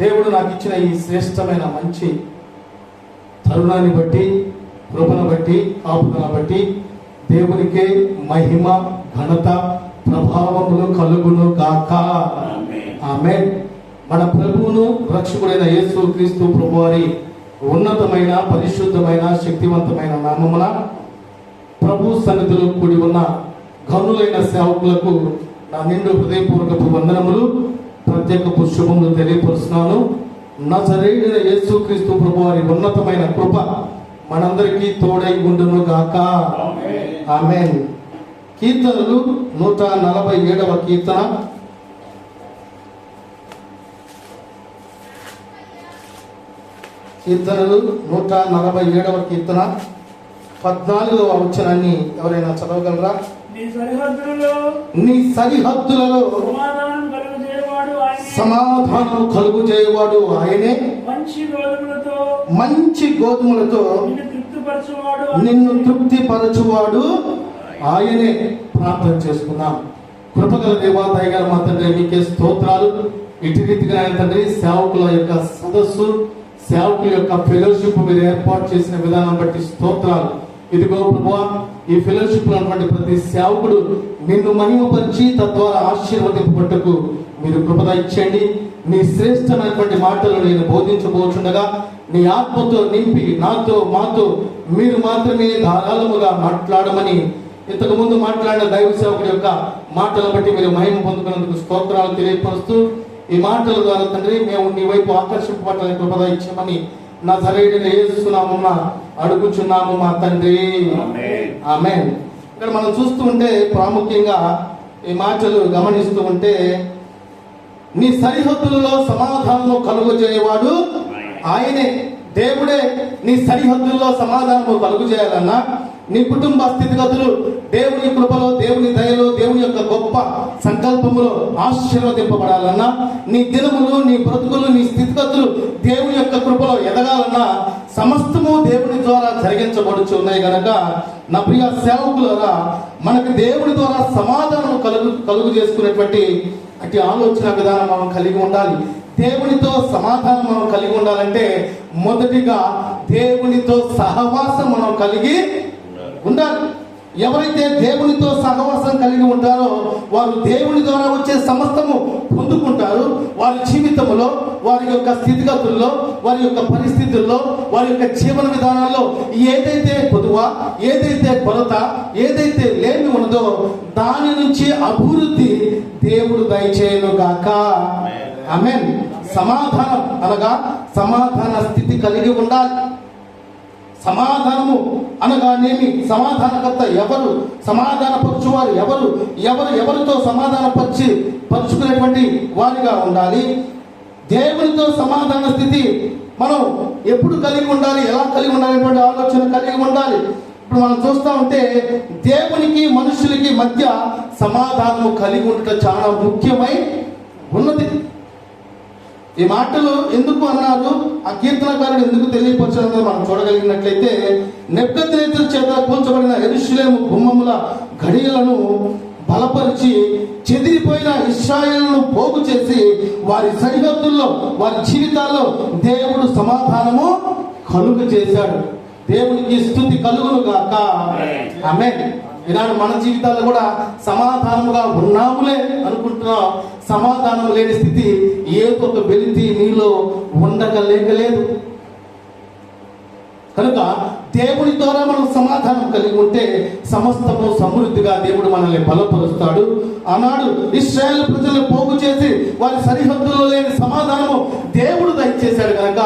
దేవుడు నాకు ఇచ్చిన ఈ శ్రేష్టమైన మంచి తరుణాన్ని బట్టి కృపను బట్టి కాపుదలను బట్టి దేవునికే మహిమ ఘనత ప్రభావములు కలుగును గాక. ఆమె మన ప్రభువును రక్షకుడైన యేసు క్రీస్తు ప్రభు వారి ఉన్నతమైన పరిశుద్ధమైన శక్తివంతమైన నామమున ప్రభు సన్నిధిలో కూడి ఉన్న ఘనులైన సేవకులకు నా నిండు హృదయపూర్వకపు వందనములు. ప్రత్యేక శుభములు తెలియపరుస్తున్నాను. నా సరైన యేసుక్రీస్తు ప్రభు వారి ఉన్నతమైన కృప మనందరికీ తోడై ఉండును గాక ఆమె కీర్తనలు నూట నలభై ఏడవ కీర్తన. కీర్తనలు నూట నలభై ఏడవ కీర్తన. పద్నాలుగవ వచనాన్ని ఎవరైనా చదవగలరా? నీ సరిహద్దులలో నీ సరిహద్దులలో సమాధానం కలుగు చేయవాడు ఆయనే. మంచి గోధుమలతో మంచి గోధుమలతో నిన్ను నిన్ను తృప్తిపరచువాడు ఆయనే. ప్రార్థన చేసుకున్నాం కృపగల దేవా దయగల మా తండ్రి మీకే స్తోత్రాలు. ఇటు రీతిగా ఆయన తండ్రి సేవకుల యొక్క సదస్సు సేవకుల యొక్క ఫెలోషిప్ మీరు ఏర్పాటు చేసిన విధానం బట్టి స్తోత్రాలు. ఇదిగో ప్రభువా ఈ ఫెలోషిప్ ఉన్నటువంటి ప్రతి సేవకుడు నిన్ను మహిమపరిచి తద్వారా ఆశీర్వదింపబట్టకు మీరు కృపద ఇచ్చండి నీ శ్రేష్టమైనటువంటి మాటలు నేను బోధించబోచుండగా నీ ఆత్మతో నింపి నాతో మాతో మీరు మాత్రమే ధారాళముగా మాట్లాడమని ఇంతకు ముందు మాట్లాడిన దైవ సేవకుడి యొక్క మాటలను బట్టి మీరు మహిమ పొందుకున్నందుకు స్తోత్రాలు తెలియపరుస్తూ ఈ మాటల ద్వారా తండ్రి మేము నీ వైపు ఆకర్షింపబట్టాలని కృపద ఇచ్చామని నా సరైన ఏసునామమ్మ అడుగుచున్నాము మా తండ్రి. ఆమె ఇక్కడ మనం చూస్తూ ఉంటే ప్రాముఖ్యంగా ఈ మాటలు గమనిస్తూ ఉంటే నీ సరిహద్దులలో సమాధానము కలుగజేయవాడు ఆయనే. దేవుడే నీ సరిహద్దుల్లో సమాధానము కలుగు చేయాలన్నా నీ కుటుంబ స్థితిగతులు దేవుని కృపలో దేవుని దయలో దేవుని యొక్క గొప్ప సంకల్పములో ఆశీర్వదింపబడాలన్నా నీ దినములు నీ బ్రతుకులు నీ స్థితిగతులు దేవుని యొక్క కృపలో ఎదగాలన్నా సమస్తము దేవుని ద్వారా జరిగించబడుచు ఉన్నాయి గనక నా ప్రియ సేవకులరా మనకు దేవుని ద్వారా సమాధానం కలుగు కలుగు చేసుకునేటువంటి అటు ఆలోచన విధానం మనం కలిగి ఉండాలి. దేవునితో సమాధానం మనం కలిగి ఉండాలంటే మొదటిగా దేవునితో సహవాసం మనం కలిగి ఉండాలి. ఎవరైతే దేవునితో సహవాసం కలిగి ఉంటారో వారు దేవుని ద్వారా వచ్చే సమస్తము పొందుకుంటారు. వారి జీవితంలో వారి యొక్క స్థితిగతుల్లో వారి యొక్క పరిస్థితుల్లో వారి యొక్క జీవన విధానాల్లో ఏదైతే పొదువ ఏదైతే కొరత ఏదైతే లేమి ఉన్నదో దాని నుంచి అభివృద్ధి దేవుడు దయచేయను గాక. ఆమెన్. సమాధానం అనగా సమాధాన స్థితి కలిగి ఉండాలి. సమాధానము అనగానేమి? సమాధానకర్త ఎవరు? సమాధానపరచువారు ఎవరు? ఎవరు ఎవరితో సమాధానపరిచి పరుచుకునేటువంటి వారిగా ఉండాలి? దేవునితో సమాధాన స్థితి మనం ఎప్పుడు కలిగి ఉండాలి? ఎలా కలిగి ఉండాలనేటువంటి ఆలోచన కలిగి ఉండాలి. ఇప్పుడు మనం చూస్తా ఉంటే దేవునికి మనుషులకి మధ్య సమాధానము కలిగి ఉండటం చాలా ముఖ్యమై ఉన్నది. ఈ మాటలు ఎందుకు అన్నారు? ఆ కీర్తనకారుడు ఎందుకు తెలియపరచడం మనం చూడగలిగినట్లయితే నెబ్బెత్తనేతుల చేత కూల్చబడిన ఎరుషులేము గుమ్మముల గడియలను బలపరిచి చెదిరిపోయిన ఇస్రాయేల్ను పోగు చేసి వారి సరిహద్దుల్లో వారి జీవితాల్లో దేవుడు సమాధానము కలుగు చేశాడు దేవునికి స్థుతి కలుగును గాక ఆమె ఈనాడు మన జీవితాల్లో కూడా సమాధానముగా ఉన్నాములే అనుకుంటున్నా సమాధానం లేని స్థితి ఏదో ఒక వెలితి నీలో ఉండక లేకలేదు కనుక దేవుని ద్వారా మనం సమాధానం కలిగి ఉంటే సమస్తము సమృద్ధిగా దేవుడు మనల్ని బలపరుస్తాడు. ఆనాడు ఇస్రాయల్ ప్రజలను పోగు చేసి వారి సరిహద్దులో లేని సమాధానము దేవుడు దయచేశాడు కనుక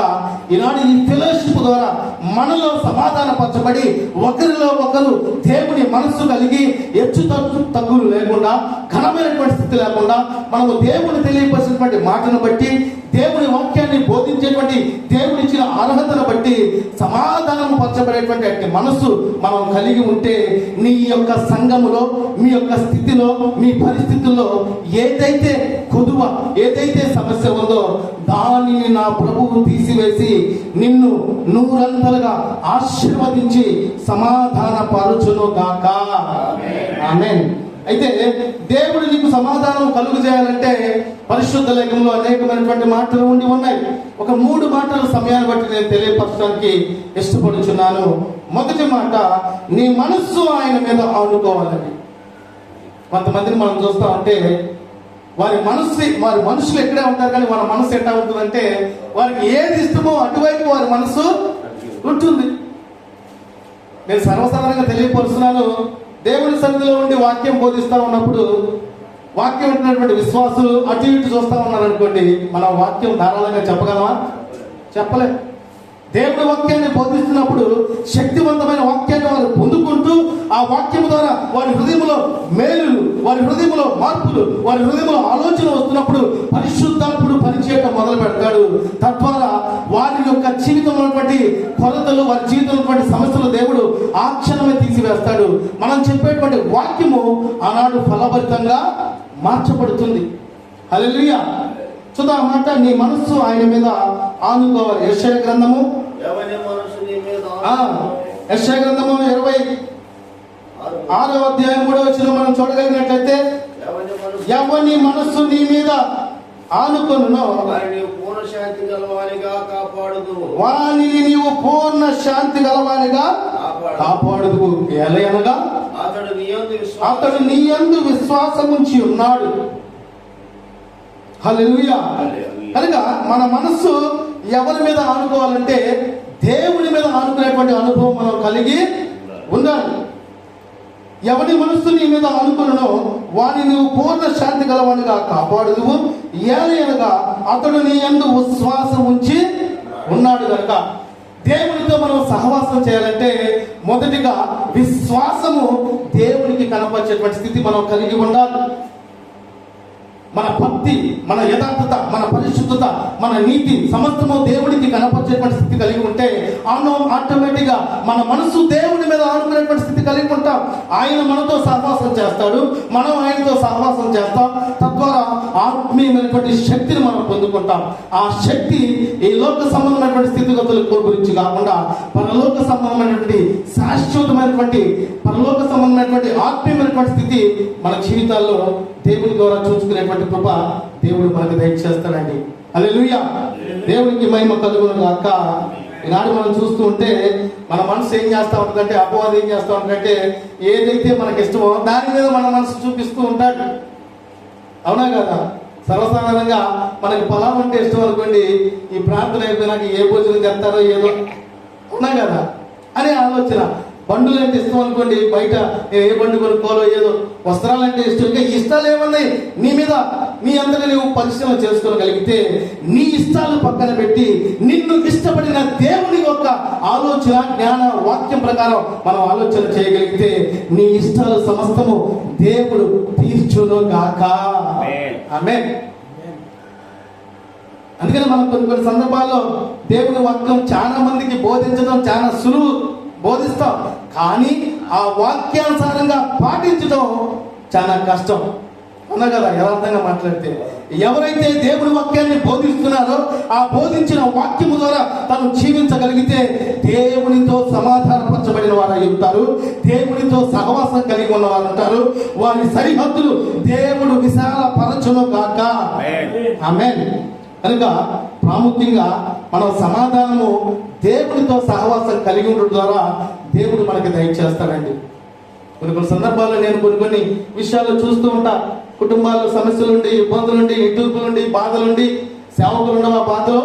ఈనాడు ఈ ఫెలోషిప్ ద్వారా మనలో సమాధాన పరచబడి ఒకరిలో ఒకరు దేవుని మనస్సు కలిగి హెచ్చు తగ్గు తగ్గులు లేకుండా ఘనమైనటువంటి స్థితి లేకుండా మనము దేవుని తెలియపరిచినటువంటి మాటను బట్టి దేవుని వాక్యాన్ని బోధించేటువంటి దేవుని ఇచ్చిన అర్హతను బట్టి సమాధానం అనేటువంటి అట్టి మనస్సు మనం కలిగి ఉంటే నీ యొక్క సంఘములో మీ యొక్క స్థితిలో మీ పరిస్థితుల్లో ఏదైతే కొదువ ఏదైతే సమస్య ఉందో దానిని నా ప్రభువు తీసివేసి నిన్ను నూరంతలుగా ఆశీర్వదించి సమాధాన పరుచును గాక. ఆమెన్. అయితే దేవుడు నీకు సమాధానం కలుగు చేయాలంటే పరిశుద్ధ లేఖంలో అనేకమైనటువంటి మాటలు ఉండి ఉన్నాయి. ఒక మూడు మాటల సమయాన్ని బట్టి నేను తెలియపరచడానికి ఇష్టపడుచున్నాను. మొదటి మాట నీ మనస్సు ఆయన మీద ఆనుకోవాలని. కొంతమందిని మనం చూస్తా ఉంటే వారి మనస్సు వారి మనుషులు ఎక్కడే ఉంటారు కానీ వాళ్ళ మనసు ఎట్లా ఉంటుందంటే వారికి ఏది ఇష్టమో అటువైపు వారి మనసు ఉంటుంది. నేను సర్వసాధారణంగా తెలియపరుస్తున్నాను. దేవుని సన్నిధిలో ఉండి వాక్యం బోధిస్తూ ఉన్నప్పుడు వాక్యం ఉన్నటువంటి విశ్వాసులు అటు ఇటు చూస్తా ఉన్నారనుకోండి మనం వాక్యం ధారాళంగా చెప్పగలమా? చెప్పలే. దేవుడి వాక్యాన్ని బోధిస్తున్నప్పుడు శక్తివంతమైన వాక్యాన్ని వారు పొందుకుంటూ ఆ వాక్యం ద్వారా వారి హృదయంలో మేలులు వారి హృదయంలో మార్పులు వారి హృదయంలో ఆలోచన వస్తున్నప్పుడు పరిశుద్ధాత్ముడు పనిచేయటం మొదలు పెడతాడు. తద్వారా వారి యొక్క జీవితంలో కొరతలు వారి జీవితంలో సమస్యలు దేవుడు ఆ క్షణమే తీసివేస్తాడు. మనం చెప్పేటువంటి వాక్యము ఆనాడు ఫలభరితంగా మార్చబడుతుంది. హల్లెలూయా! చూద్దా మాట నీ మనస్సు ఆయన మీద ఆనుకోవాలి. యెషయా గ్రంథము. ఎవరి మనసు నీ మీద ఆ, యెషయా గ్రంథము ఇరవై ఆరు. అధ్యాయం మూడో వచ్చిన మనం చూడగలిగినట్లయితే ఎవని మనస్సు నీ మీద ఆనుకొనునో వారిని పూర్ణ శాంతి గలవానిగా కాపాడుదు. వానిని నీవు పూర్ణ శాంతి గలవానిగా కాపాడుదు. ఎలయనగా అతడు నీ యందు విశ్వాసం అతడు నీ యందు విశ్వాసముంచి ఉన్నాడు. కనుక మన మనస్సు ఎవరి మీద ఆనుకోవాలంటే దేవుని మీద ఆనుకునేటువంటి అనుభవం మనం కలిగి ఉండాలి. ఎవరి మనస్సు నీ మీద ఆనుకునో వాని నువ్వు పూర్ణ శాంతి గలవానిగా కాపాడుదువు ఏలయనగా అతడు నీ యందు విశ్వాసం ఉంచి ఉన్నాడు కనుక దేవునితో మనం సహవాసం చేయాలంటే మొదటిగా విశ్వాసము దేవునికి కనపరిచేటువంటి స్థితి మనం కలిగి ఉండాలి. మన భక్తి మన యథార్థత మన పరిశుద్ధత మన నీతి సమస్తము దేవుడికి కనపరిచేటువంటి స్థితి కలిగి ఉంటే ఆనో ఆటోమేటిక్గా మన మనసు దేవుడి మీద ఆనుకునేటువంటి స్థితి కలిగి ఉంటాం. ఆయన మనతో సహవాసం చేస్తాడు మనం ఆయనతో సహవాసం చేస్తాం. తద్వారా ఆత్మీయమైనటువంటి శక్తిని మనం పొందుకుంటాం. ఆ శక్తి ఈ లోక సంబంధమైనటువంటి స్థితిగతుల గురించి కాకుండా పరలోక సంబంధమైనటువంటి శాశ్వతమైనటువంటి పరలోక సంబంధమైనటువంటి ఆత్మీయమైనటువంటి స్థితి మన జీవితాల్లో దేవుని ద్వారా చూసుకునేటువంటి కృప దేవుడు మనకు దయచేస్తాడండి. అల్లెలుయ్య దేవునికి మహిమ కలుగును అక్క ఈనాడు మనం చూస్తూ ఉంటే మన మనసు ఏం చేస్తా ఉంటుందంటే అపవాదం ఏం చేస్తా ఉంటుందంటే ఏదైతే మనకి ఇష్టమో దాని మీద మన మనసు చూపిస్తూ ఉంటాడు. అవునా కదా? సర్వసాధారణంగా మనకి పొలం అంటే ఇష్టం అనుకోండి ఈ ప్రార్థన అయిపోయినాక ఏ భోజనం చేస్తారో ఏదో. అవునా కదా? అనే ఆలోచన. బండులు అంటే ఇష్టం అనుకోండి బయట ఏ బండి కొనుక్కోవాలో ఏదో వస్త్రాలు అంటే ఇష్టం. ఇంకా ఇష్టాలు ఏమన్నాయి? నీ మీద నీ అంతగా నువ్వు పరిశ్రమ చేసుకోగలిగితే నీ ఇష్టాలు పక్కన పెట్టి నిన్ను ఇష్టపడిన దేవుని యొక్క ఆలోచన జ్ఞాన వాక్యం ప్రకారం మనం ఆలోచన చేయగలిగితే నీ ఇష్టాలు సమస్తము దేవుడు తీర్చును గాక. ఆమె అందుకని మనం కొన్ని కొన్ని సందర్భాల్లో దేవుని వాక్యం చాలా మందికి బోధించడం చాలా సులువు బోధిస్తాం. కానీ ఆ వాక్యానుసారంగా పాటించడం చాలా కష్టం. అన్నా కదా యథార్థంగా మాట్లాడితే ఎవరైతే దేవుని వాక్యాన్ని బోధిస్తున్నారో ఆ బోధించిన వాక్యము ద్వారా తను జీవించగలిగితే దేవునితో సమాధానపరచబడిన వారు అయి ఉంటారు దేవునితో సహవాసం కలిగి ఉన్న వారు ఉంటారు వారి సరిహద్దులు దేవుడు విశాల పరచును కాక ఆమె కనుక ప్రాముఖ్యంగా మనం సమాధానము దేవుడితో సహవాసం కలిగి ఉండడం ద్వారా దేవుడు మనకి దయచేస్తాడండి కొన్ని కొన్ని సందర్భాల్లో నేను కొన్ని కొన్ని విషయాలు చూస్తూ ఉంటా. కుటుంబాల్లో సమస్యలుండి ఇబ్బందులుండి ఇటుకులుండి బాధలుండి సేవకులు ఉండవు ఆ బాధలు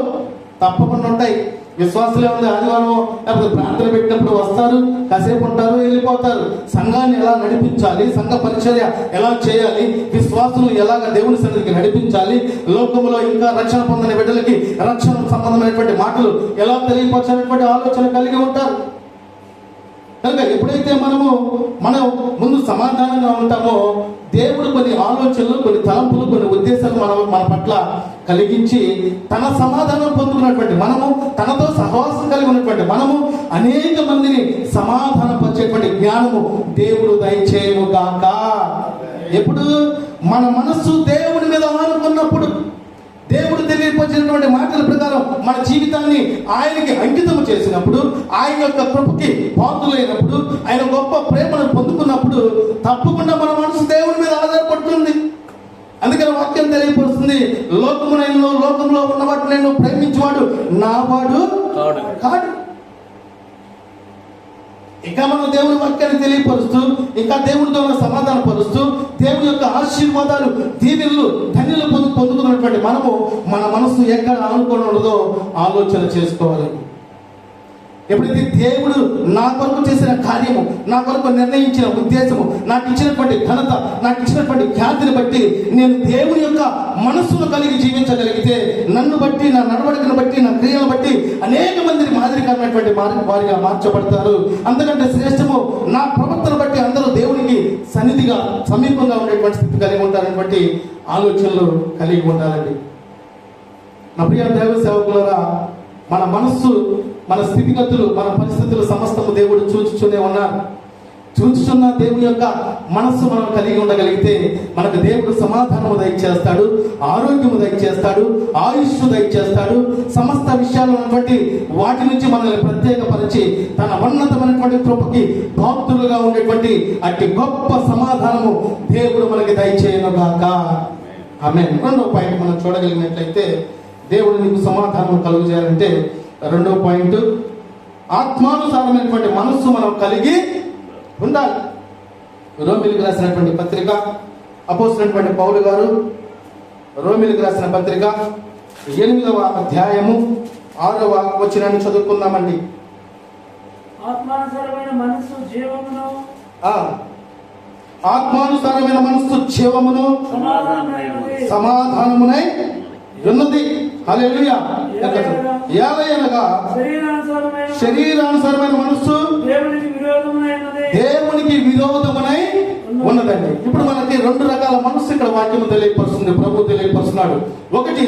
తప్పకుండా ఉంటాయి. విశ్వాసలే ఉంది ఆదివారం లేకపోతే ప్రార్థన పెట్టినప్పుడు వస్తారు కాసేపు ఉంటారు వెళ్ళిపోతారు. సంఘాన్ని ఎలా నడిపించాలి సంఘ పరిచర్య ఎలా చేయాలి విశ్వాసులు ఎలాగ దేవుని సన్నిధికి నడిపించాలి లోకంలో ఇంకా రక్షణ పొందని బిడ్డలకి రక్షణ సంబంధమైనటువంటి మాటలు ఎలా తెలియపరచినటువంటి ఆలోచన కలిగి ఉంటారు. కనుక ఎప్పుడైతే మనము మనం ముందు సమాధానంగా ఉంటామో దేవుడు కొన్ని ఆలోచనలు కొన్ని తలంపులు కొన్ని ఉద్దేశాలు మనం మన పట్ల కలిగించి తన సమాధానం పొందుకున్నటువంటి మనము తనతో సహవాసం కలిగి ఉన్నటువంటి మనము అనేక మందిని సమాధానపరిచేటువంటి జ్ఞానము దేవుడు దయచేయము గాక. ఎప్పుడు మన మనస్సు దేవుడి మీద ఆనుకున్నప్పుడు దేవుడు తెలియపరిచినటువంటి మాటల ప్రకారం మన జీవితాన్ని ఆయనకి అంకితం చేసినప్పుడు ఆయన యొక్క కృపకి పాత్రులైనప్పుడు ఆయన గొప్ప ప్రేమను పొందుకున్నప్పుడు తప్పకుండా మన మనసు దేవుడి మీద ఆధారపడుతుంది అందుకని వాక్యం తెలియపరుస్తుంది నేను ప్రేమించేవాడు నా వాడు కాడు. కాడు ఇంకా మనం దేవుని వాక్యాన్ని తెలియపరుస్తూ ఇంకా దేవునితో మనం సమాధాన పరుస్తూ దేవుని యొక్క ఆశీర్వాదాలు దీవెనలు ధన్యులు పొందు పొందుకున్నటువంటి మనము మన మనసు ఎక్కడ అనుకున్నదో ఆలోచన చేసుకోవాలి. ఎప్పుడైతే దేవుడు నా కొరకు చేసిన కార్యము నా కొరకు నిర్ణయించిన ఉద్దేశము నాకు ఇచ్చినటువంటి ఘనత నాకు ఇచ్చినటువంటి ఖ్యాతిని బట్టి నేను దేవుని యొక్క మనస్సును కలిగి జీవించగలిగితే నన్ను బట్టి నా నడవడికను బట్టి నా క్రియలను బట్టి అనేక మందిని మాదిరికరమైనటువంటి వారిగా మార్చబడతారు. అందుకంటే శ్రేష్టము నా ప్రవర్తన బట్టి అందరూ దేవునికి సన్నిధిగా సమీపంగా ఉండేటువంటి స్థితి కలిగి ఉంటారనేటువంటి ఆలోచనలు కలిగి ఉండాలండి. నా ప్రియ దేవ సేవకులరా మన మనస్సు మన స్థితిగతులు మన పరిస్థితులు సమస్తము దేవుడు చూచుచునే ఉన్నారు. చూచుచున్న దేవుని యొక్క మనస్సు మనం కలిగి ఉండగలిగితే మనకు దేవుడు సమాధానము దయచేస్తాడు ఆరోగ్యము దయచేస్తాడు ఆయుష్ దయచేస్తాడు. సమస్త విషయాలను బట్టి వాటి నుంచి మనల్ని ప్రత్యేకపరిచి తన ఉన్నతమైనటువంటి కృపకి భక్తులుగా ఉండేటువంటి అట్టి గొప్ప సమాధానము దేవుడు మనకి దయచేయను కాక ఆమె రెండో పాయింట్ మనం చూడగలిగినట్లయితే దేవుడు నీకు సమాధానం కలుగు చేయాలంటే రెండో పాయింట్ ఆత్మానుసారమైనటువంటి మనస్సు మనం కలిగి ఉండాలి. రోమిలికి రాసినటువంటి పత్రిక అపోసినటువంటి పౌలు గారు రోమిలికి రాసిన పత్రిక ఎనిమిదవ అధ్యాయము ఆరవ వచనాన్ని చదువుకుందామండి. ఆత్మానుసారమైన మనస్సు జీవమును ఆత్మానుసారమైన మనస్సు జీవమును సమాధానమునై ఉన్నది. ఏలయనగా శరీరానుసారమైన శరీరానుసారమైన మనస్సు దేవునికి విరోధమునై ఉన్నదండి. ఇప్పుడు మనకి రెండు రకాల మనస్సు ఇక్కడ వాక్యం తెలియపరుస్తుంది ప్రభు తెలియపరుస్తున్నాడు. ఒకటి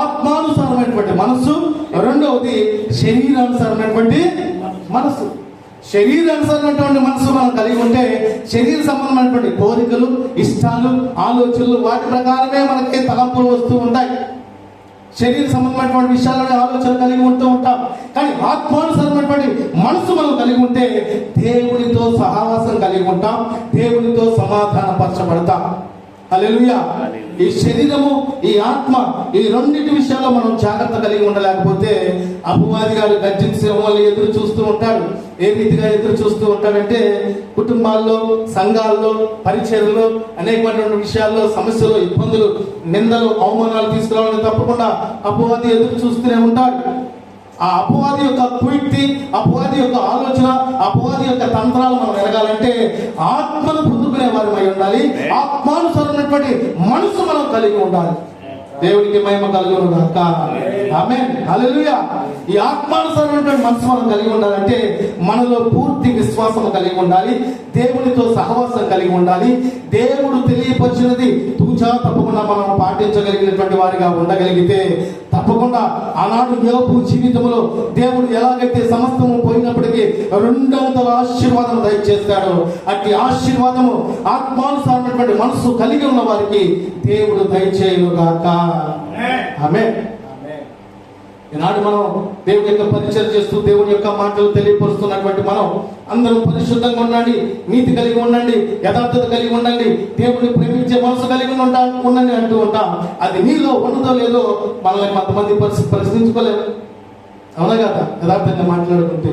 ఆత్మానుసారమైనటువంటి మనస్సు రెండవది శరీరానుసారమైనటువంటి మనస్సు. శరీరానుసారమైనటువంటి మనసు మనం కలిగి ఉంటే శరీర సంబంధమైనటువంటి కోరికలు ఇష్టాలు ఆలోచనలు వాటి ప్రకారమే మనకి తలంపులు వస్తూ ఉంటాయి. శరీర సంబంధమైనటువంటి విషయాలని ఆలోచన కలిగి ఉంటూ ఉంటాం. కానీ ఆత్మానుసారమైనటువంటి మనసు మనం కలిగి ఉంటే దేవునితో సహవాసం కలిగి ఉంటాం. దేవునితో సమాధాన పరచబడతాం హల్లెలూయా. ఈ శరీరము ఈ ఆత్మ ఈ రెండింటి విషయాల్లో మనం జాగ్రత్త కలిగి ఉండలేకపోతే అపవాది గారు గర్జించే వల్ల ఎదురు చూస్తూ ఉంటాడు ఏ రీతిగా ఎదురు చూస్తూ ఉంటాడంటే కుటుంబాల్లో సంఘాల్లో పరిచయల్లో అనేకమైనటువంటి విషయాల్లో సమస్యలు ఇబ్బందులు నిందలు అవమానాలు తీసుకురావాలని తప్పకుండా అపవాది ఎదురు చూస్తూనే ఉంటాడు. ఆ అపవాది యొక్క కుయుక్తి అపవాది యొక్క ఆలోచన అపవాది యొక్క తంత్రాలు మనం ఎరగాలంటే ఆత్మను పొందుకునే వారమై ఉండాలి. ఆత్మానుసరైనటువంటి మనసు మనం కలిగి ఉండాలి. దేవునికి మహిమ కలుగును గాక ఆమె హల్లెలూయా ఈ ఆత్మానుసరైనటువంటి మనసు మనం కలిగి ఉండాలంటే మనలో పూర్తి విశ్వాసం కలిగి ఉండాలి. దేవునితో సహవాసం కలిగి ఉండాలి. దేవుడు తెలియపరిచినది తూచా తప్పకుండా మనం పాటించగలిగినటువంటి వారిగా ఉండగలిగితే తప్పకుండా ఆనాడు యోపు జీవితంలో దేవుడు ఎలాగైతే సమస్తము పోయినప్పటికీ రెండవంతల ఆశీర్వాదం దయచేస్తాడో అట్టి ఆశీర్వాదము ఆత్మానుసారమైనటువంటి మనసు కలిగి ఉన్న వారికి దేవుడు దయచేయును గాక ఆమె ఈనాడు మనం దేవుని యొక్క పరిచయం చేస్తూ దేవుని యొక్క మాటలు తెలియపరుస్తున్నటువంటి మనం అందరూ పరిశుద్ధంగా ఉండండి నీతి కలిగి ఉండండి యథార్థత కలిగి ఉండండి దేవుని ప్రేమించే మనసు కలిగి ఉంటా ఉండండి అంటూ ఉంటాం. అది నీలో ఉన్నదో లేదో మనల్ని కొంతమంది పరిస్థితి పరిశీలించుకోలేము అవునా కదా? యథార్థంగా మాట్లాడుకుంటే.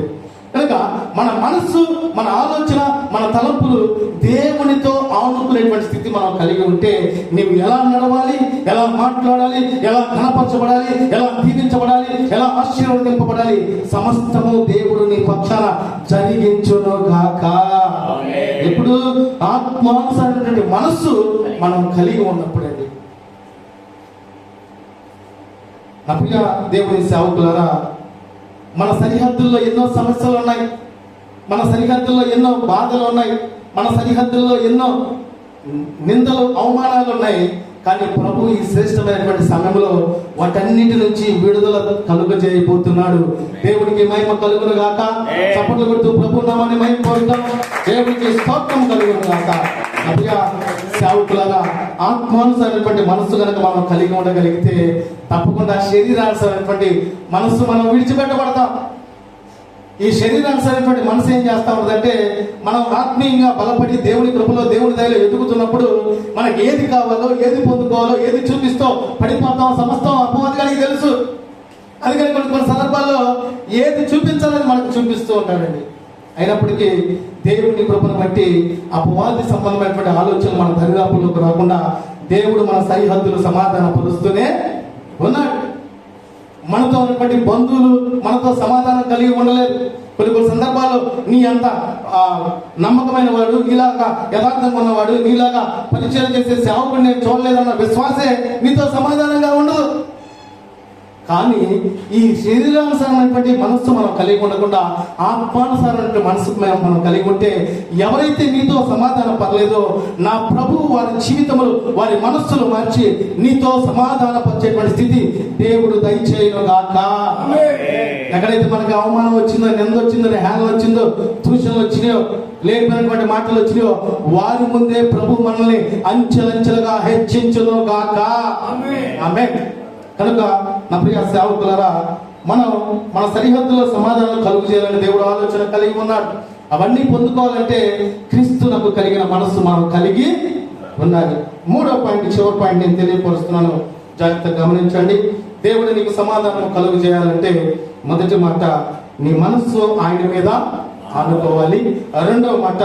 కనుక మన మనస్సు మన ఆలోచన మన తలంపులు దేవునితో ఆనుకునేటువంటి స్థితి మనం కలిగి ఉంటే నీవు ఎలా నడవాలి ఎలా మాట్లాడాలి ఎలా ఘనపరచబడాలి ఎలా దీవించబడాలి ఎలా ఆశీర్వదింపబడాలి సమస్తము దేవుడు నీ పక్షాన జరిగించును గాక ఇప్పుడు ఆత్మానుసారైనటువంటి మనస్సు మనం కలిగి ఉన్నప్పుడండి నా ప్రియ దేవుని సేవకులారా మన సరిహద్దుల్లో ఎన్నో సమస్యలు ఉన్నాయి. మన సరిహద్దుల్లో ఎన్నో బాధలు ఉన్నాయి. మన సరిహద్దుల్లో ఎన్నో నిందలు అవమానాలు ఉన్నాయి. కానీ ప్రభు ఈ శ్రేష్టమైనటువంటి సమయంలో వాటన్నిటి నుంచి విడుదల కలుగజేయబోతున్నాడు. దేవుడికి మహిమ కలుగును గాక. చప్పట్లు కొడుతూ ప్రభు నామాన్ని మహిమ పొందుతాం దేవుడికి స్తోత్రం కలుగును గాక. అభియ సేవకులారా ఆత్మానుసరైనటువంటి మనస్సు కనుక మనం కలిగి ఉండగలిగితే తప్పకుండా శరీరానుసరైనటువంటి మనస్సు మనం విడిచిపెట్టబడతాం. ఈ శరీరానికి శరీరానుసరైనటువంటి మనసు ఏం చేస్తా ఉండదంటే మనం ఆత్మీయంగా బలపడి దేవుని కృపలో దేవుని దయలో ఎదుగుతున్నప్పుడు మనకి ఏది కావాలో ఏది పొందుకోవాలో ఏది చూపిస్తో పడిపోతాం సమస్తం అపవాదిగానికి తెలుసు. అందుకని కొన్ని కొన్ని సందర్భాల్లో ఏది చూపించాలని మనకు చూపిస్తూ ఉంటాడండి. అయినప్పటికీ దేవుని కృపను బట్టి అపవాది సంబంధమైనటువంటి ఆలోచనలు మన దరిదాపుల్లోకి రాకుండా దేవుడు మన సరిహద్దులు సమాధాన పరుస్తూనే ఉన్నాడు. మనతో ఉన్నటువంటి బంధువులు మనతో సమాధానం కలిగి ఉండలేదు కొన్ని కొన్ని సందర్భాల్లో నీ అంత నమ్మకమైన వాడు నీలాగా యథార్థంగా ఉన్నవాడు నీలాగా పరిచయం చేసే సేవకుడిని నేను చూడలేదన్న విశ్వాసే నీతో సమాధానంగా ఉండదు. కానీ ఈ శరీరానుసారమైనటువంటి మనస్సు మనం కలిగి ఉండకుండా ఆత్మానుసారమైనటువంటి మనస్సు మనం మనం కలిగి ఉంటే ఎవరైతే నీతో సమాధానం పర్లేదో నా ప్రభు వారి జీవితములు వారి మనస్సులు మార్చి నీతో సమాధాన పరిచేటువంటి స్థితి దేవుడు దయచేయను గాక ఎక్కడైతే మనకి అవమానం వచ్చిందో నింద వచ్చిందో హేళన వచ్చిందో దూషణలు వచ్చినాయో లేకపోయినటువంటి మాటలు వచ్చినాయో వారి ముందే ప్రభు మనల్ని అంచెలంచెలుగా హెచ్చించును గాక ఆమె కనుక నా ప్రియ సేవకులరా మనం మన సరిహద్దులో సమాధానం కలుగు చేయాలని దేవుడు ఆలోచన కలిగి ఉన్నాడు. అవన్నీ పొందుకోవాలంటే క్రీస్తునకు కలిగిన మనస్సు మనం కలిగి ఉండాలి. మూడో పాయింట్ చివరి పాయింట్ నేను తెలియపరుస్తున్నాను. జాగ్రత్తగా గమనించండి. దేవుడు నీకు సమాధానం కలుగు చేయాలంటే మొదటి మాట నీ మనస్సు ఆయన మీద ఆనుకోవాలి. రెండవ మాట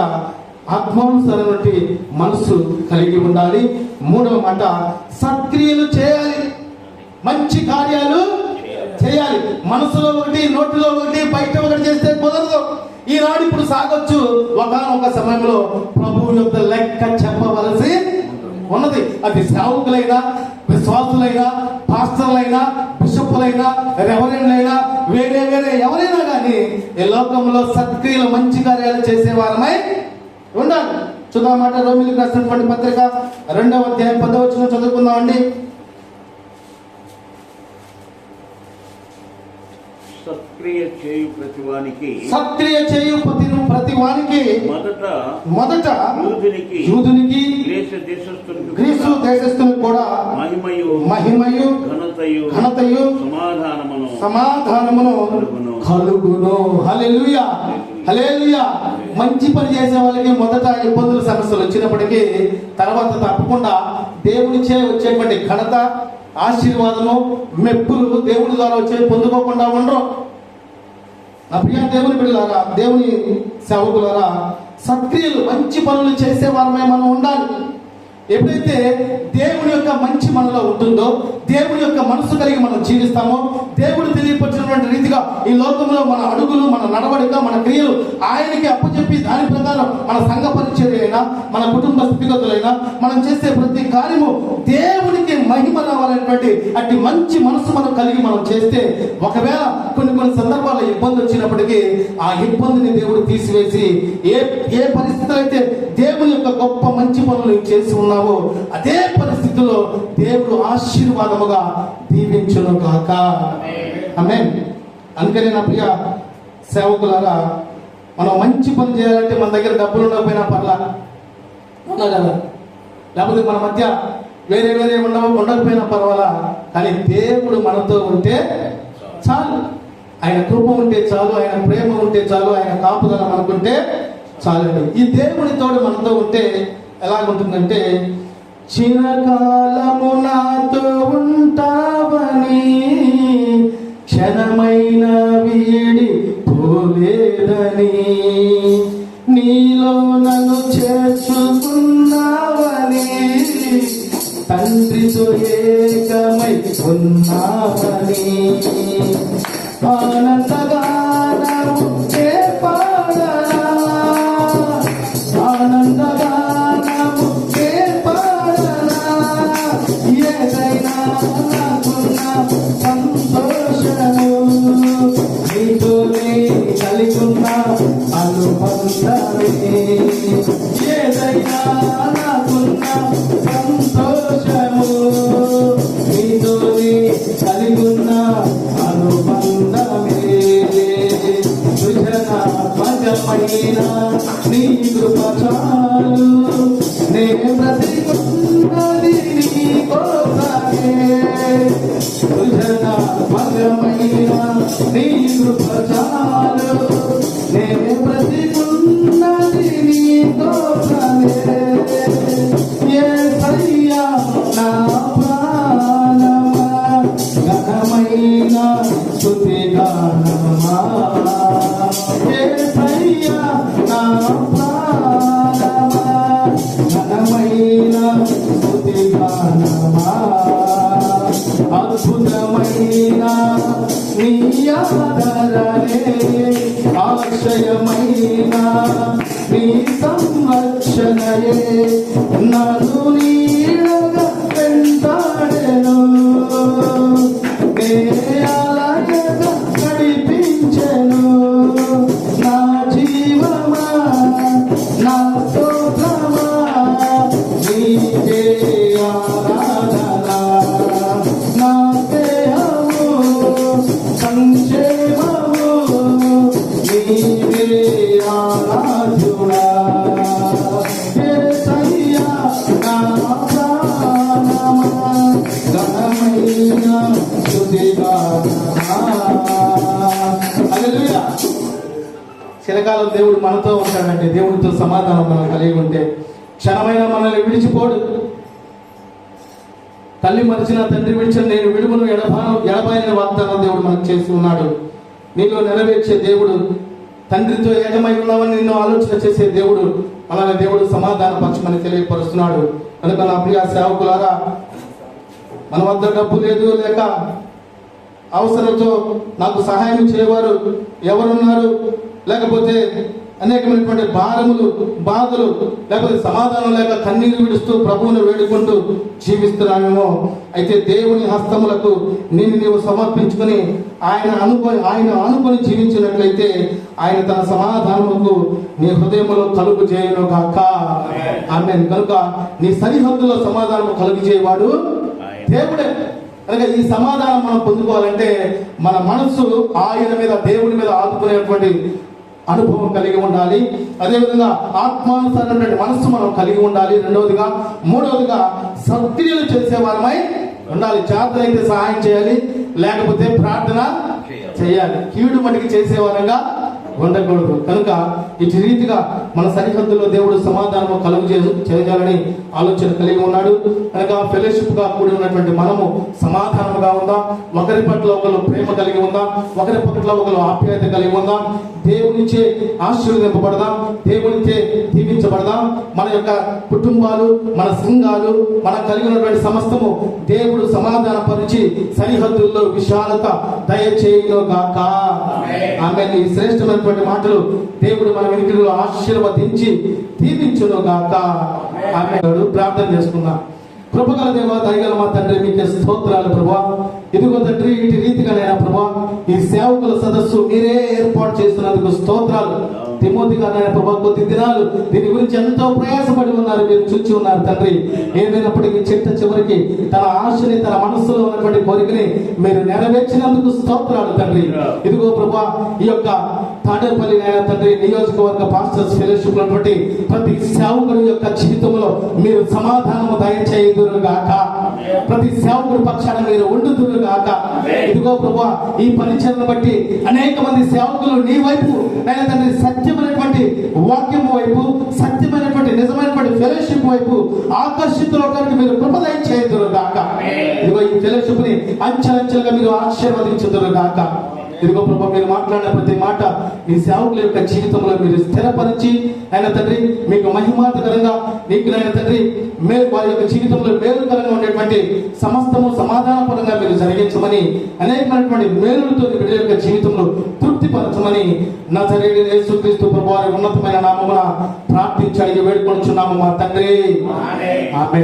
ఆత్మానుసరైనటువంటి మనస్సు కలిగి ఉండాలి. మూడవ మాట సత్క్రియలు చేయాలి. మంచి కార్యాలు చేయాలి. మనసులో ఒకటి నోటిలో ఒకటి బయట ఒకటి చేస్తే కుదరదు. ఈనాడు ఇప్పుడు సాగొచ్చు. ఒకనొక సమయంలో ప్రభువు యొక్క లెక్క చెప్పవలసి ఉన్నది. అది సేవకులైనా విశ్వాసులైనా పాస్టర్లైనా బిషప్పులైనా రెవరెండ్లైనా వేరే వేరే ఎవరైనా కానీ ఈ లోకంలో సత్క్రియలు మంచి కార్యాలు చేసేవారమై ఉండాలి. చూద్దామాట రోమిలికి రాసినటువంటి పత్రిక రెండవ అధ్యాయం పదవచనం చదువుకుందామండి. సత్క్రియ చేయు ప్రతివానికి సత్క్రియ చేయు ప్రతి ప్రతి వానికి మొదట మొదట యూదునికి యూదునికి గ్రీసు దేశస్థునికి గ్రీసు దేశస్థులకు కూడా మహిమయు మహిమయు ఘనతయు ఘనతయు సమాధానమును సమాధానమును కలుగును. కలుగును. హల్లెలూయా. హల్లెలూయా. మంచి పని చేసే వాళ్ళకి మొదట ఇబ్బందులు సమస్యలు వచ్చినప్పటికీ తర్వాత తప్పకుండా దేవునిచే వచ్చేటువంటి ఘనత ఆశీర్వాదము మెప్పులు దేవుని ద్వారా వచ్చే పొందుకోకుండా ఉండరు. నా ప్రియ దేవుని బిడ్డలారా దేవుని సేవకులారా సత్క్రియలు మంచి పనులు చేసే వారమే మనం ఉండాలి. ఎప్పుడైతే దేవుని యొక్క మంచి మనలో ఉంటుందో దేవుని యొక్క మనసు కలిగి మనం జీవిస్తామో దేవుడు తెలియపరిచినటువంటి రీతిగా ఈ లోకంలో మన అడుగులు మన నడవడిక మన క్రియలు ఆయనకి అప్పచెప్పి దాని ప్రకారం మన సంఘ పరిచర్యైనా మన కుటుంబ స్థితిగతులైనా మనం చేసే ప్రతి కార్యము దేవునికి మహిమ రావాలనేటువంటి అట్టి మంచి మనసు మనం కలిగి మనం చేస్తే ఒకవేళ కొన్ని కొన్ని సందర్భాల్లో ఇబ్బంది వచ్చినప్పటికీ ఆ ఇబ్బందిని దేవుడు తీసివేసి ఏ ఏ పరిస్థితులు అయితే దేవుని యొక్క గొప్ప మంచి పనులు నీవు చేసి ఉన్నావో అదే పరిస్థితిలో దేవుడు ఆశీర్వాదముగా దీవించును కాక ఆమె అందుకనే నా ప్రియ సేవకులారా మనం మంచి పని చేయాలంటే మన దగ్గర డబ్బులు ఉండకపోయినా పర్లా. అవునా కదా? లేకపోతే మన మధ్య వేరే వేరే ఉండ ఉండకపోయినా పర్వాలా? కానీ దేవుడు మనతో ఉంటే చాలు. ఆయన కృప ఉంటే చాలు ఆయన ప్రేమ ఉంటే చాలు ఆయన కాపుదల మనకుంటే చాలండి. ఈ దేవుని తోడు మనతో ఉంటే ఎలాగుంటుందంటే చిరకాలము నాతో ఉంటావని క్షణమైన వీడి పోలేదని నీలో నన్ను చేర్చుకున్నావని తండ్రితో ఏకమై ఉన్నా చాలు నే బ్రతికున్నది నన్ను మనతో దేవునితో దేవుడితో సమాధానం మనం కలిగి ఉంటే క్షణమైన మనల్ని విడిచిపోడు. తల్లి మరిచిన తండ్రి విడిచిన నేను విడుమును ఎడబాను ఎడబాయిన వాగ్దానం దేవుడు మనకు చేసి ఉన్నాడు. నీలో నెరవేర్చే దేవుడు తండ్రితో ఏకమై ఉన్నామని నిన్ను ఆలోచన చేసే దేవుడు అలానే దేవుడు సమాధానపరచమని తెలియపరుస్తున్నాడు. కనుక నా ప్రియ సేవకులారా మన వద్ద డబ్బు లేదు లేక అవసరంతో నాకు సహాయం చేయవారు ఎవరున్నారు? లేకపోతే అనేకమైనటువంటి భారములు బాధలు లేకపోతే సమాధానం లేక కన్నీరు విడుస్తూ ప్రభువును వేడుకుంటూ జీవిస్తున్నామేమో. అయితే దేవుని హస్తములకు నిన్ను నీవు సమర్పించుకొని ఆయన అనుకొని ఆయన అనుకొని జీవించినట్లయితే ఆయన తన సమాధానముకు నీ హృదయములో కలుగు చేయను కాక ఆమె కనుక నీ సరిహద్దులో సమాధానము కలుగు చేయవాడు దేవుడే. కనుక ఈ సమాధానం మనం పొందుకోవాలంటే మన మనస్సు ఆయన మీద దేవుని మీద ఆదుకునేటువంటి అనుభవం కలిగి ఉండాలి. అదేవిధంగా ఆత్మానుసారమైనటువంటి మనస్సు మనం కలిగి ఉండాలి. రెండవదిగా మూడవదిగా సత్క్రియలు చేసేవారమై ఉండాలి. చేతన అయితే సహాయం చేయాలి. లేకపోతే ప్రార్థన చేయాలి. కీడు మటుకి చేసేవారంగా ఉండకూడదు కనుక ఇటు రీతిగా మన సరిహద్దులో దేవుడు సమాధానము కలుగు చేయాలని ఆలోచన కలిగి ఉన్నాడు. కనుక ఫెలోషిప్గా కూడి ఉన్నటువంటి మనము సమాధానముగా ఉందాం? ఒకరి పట్ల ఒకరు ప్రేమ కలిగి ఉందాం? ఒకరి పట్ల ఒకరు ఆప్యాయత కలిగి ఉందాం? దేవునిచే ఆశీర్వదింపబడదాం? దేవునిచే దీవించబడదాం? మన యొక్క కుటుంబాలు మన సంఘాలు మన కలిగి ఉన్నటువంటి సమస్తము దేవుడు సమాధానపరిచి సరిహద్దుల్లో విశాలత దయచేయును గాక ఆమె ఈ శ్రేష్టమైనటువంటి మాటలు దేవుడు మన వెనుకలో ఆశీర్వదించి దీవించును గాక ఆమె ప్రార్థన చేసుకుందాం. కృపగల దేవ దయగల మా తండ్రి మీకే స్తోత్రాలు ప్రభా ఇదిగో తండ్రి ఇటు రీతిగానైనా ప్రభా ఈ సేవకుల సదస్సు మీరే ఏర్పాటు చేస్తున్నందుకు స్తోత్రాలు. తిమోతి గారైన ప్రభా కొద్ది దినాలు దీని గురించి ఎంతో ప్రయాసపడి ఉన్నారు మీరు చూచి ఉన్నారు తండ్రి. ఏదైనప్పటికీ చిట్ట చివరికి తన ఆశని తన మనస్సులో ఉన్నటువంటి కోరికని మీరు నెరవేర్చినందుకు స్తోత్రాలు తండ్రి. ఇదిగో ప్రభా ఈ యొక్క తాడేపల్లి నాయన తండ్రి నియోజకవర్గ పాస్టర్స్ ఫెలోషిప్ ఉన్నటువంటి ప్రతి సేవకుడు యొక్క జీవితంలో మీరు సమాధానము దయచేయుదురు గాక ప్రతి సేవకుడు పక్షాన మీరు ఉండుదురు గాక ఇదిగో ప్రభా ఈ పరిచయం బట్టి అనేక మంది సేవకులు నీ వైపు నాయన తండ్రి సత్యమైనటువంటి వాక్యం వైపు సత్యమైనటువంటి నిజమైనటువంటి ఫెలోషిప్ వైపు ఆకర్షితుల మీరు కృప దయచేయుదురు గాక ఇదిగో ఈ ఫెలోషిప్ని అంచెలంచెలుగా మీరు ఆశీర్వదించుదురు గాక ఇదిగో ప్రభా మీరు మాట్లాడిన ప్రతి మాట ఈ సేవకుల యొక్క జీవితంలో మీరు స్థిరపరిచి ఆయన తండ్రి మీకు మహిమాతకరంగా నీకు ఆయన తండ్రి మే వారి యొక్క జీవితంలో మేలుకరంగా ఉండేటువంటి సమస్తము సమాధానపరంగా మీరు జరిగించమని అనేకమైనటువంటి మేలులతో బిడ్డ యొక్క జీవితంలో తృప్తిపరచమని నా సరైన యేసుక్రీస్తు ప్రభు వారి ఉన్నతమైన నామమున ప్రార్థించి అడిగి వేడుకొనుచున్నాము మా తండ్రి. ఆమె